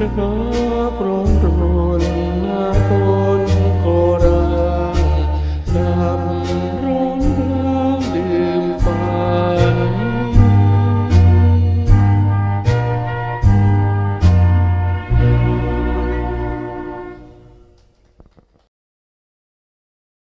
รักร้อนร